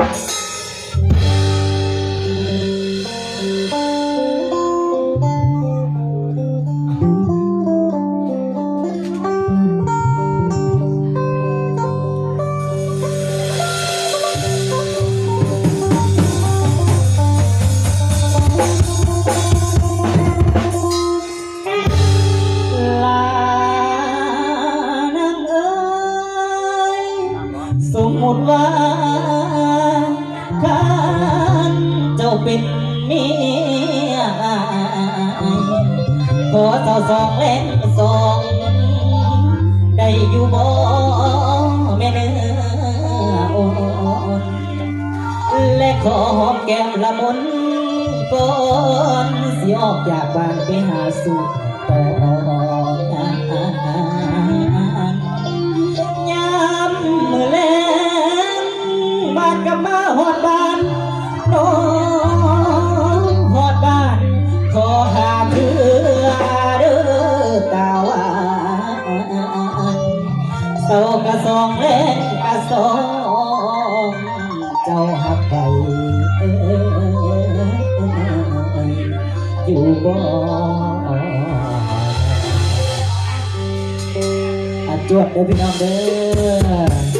Một subscribe การเจ้าเป็นเมียขอเจ้าสองเล่นสองได้อยู่บ่แม่เนื้อโอนและขอหอมแก้มละมุนก่อนสิออกจากบ้านไปหาสู่ต่อ องเล่นกระสองเจ้าหักไปอยู่บ่จวดเด้อพี่น้องเด้อ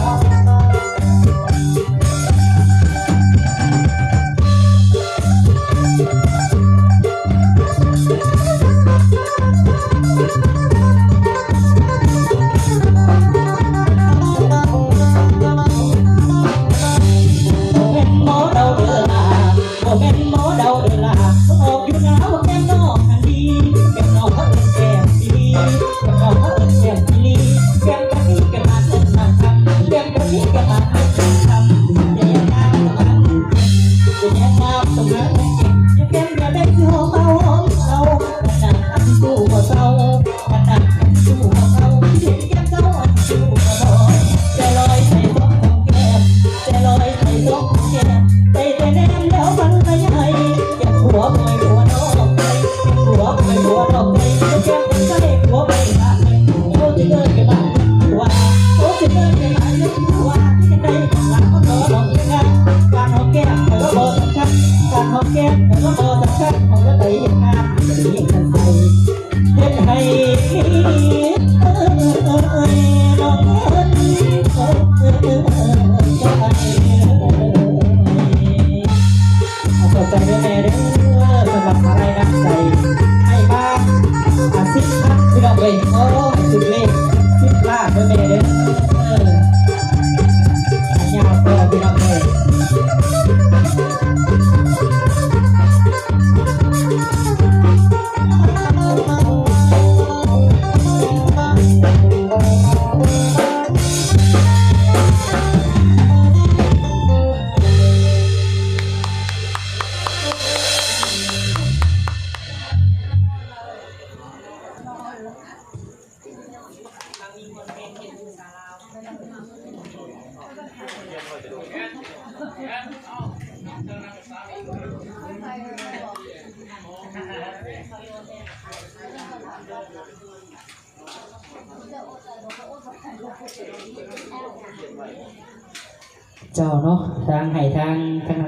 เจ้าเนาะทางให้ทางทาง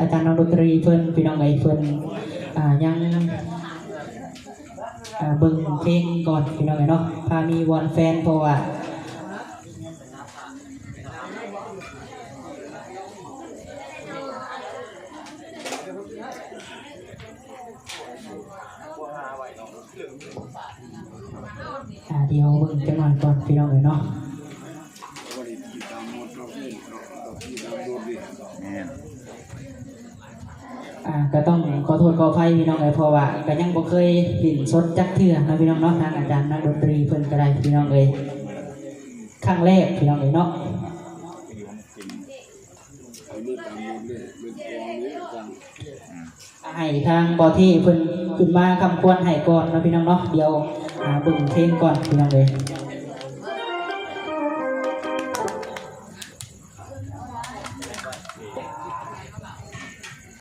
อาจารย์นักดนตรีเพิ่อนพี่น้องไอ้เพิ่นอ่ายังอ่าเบิ่งเพลงก่อนพี่น้องไอ้เนาะพามีวอนแฟนเพราะว่า อ่าเดี๋ยวเบิ่งจังหน่อยก่อนพี่น้องไอ้เนาะแม่นอ่าก็ต้องขอโทษขออภัยพี่น้องเลยเพราะว่าก็ยังบ่เคยลินสดจักเทื่อนะพี่น้องเนาะทางอาจารย์นักดนตรีเพิ่นก็ได้พี่น้องเอ้ยครั้งแรกพี่น้องเอ้ยเนาะ ให้ทางบอที่เพิ่นขึ้นมาคำควรให้ก่อนนะพี่น้องเนาะเดี๋ยวอ่าเบิ่งเพลงก่อนพี่น้องเลย